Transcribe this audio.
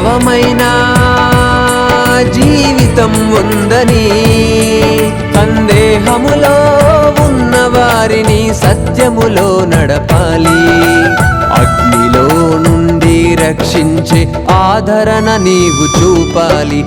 అవమైన జీవితం ఉందని సందేహములో ఉన్న వారిని సత్యములో నడపాలి. అగ్నిలో నుండి రక్షించే ఆదరణ నీవు చూపాలి.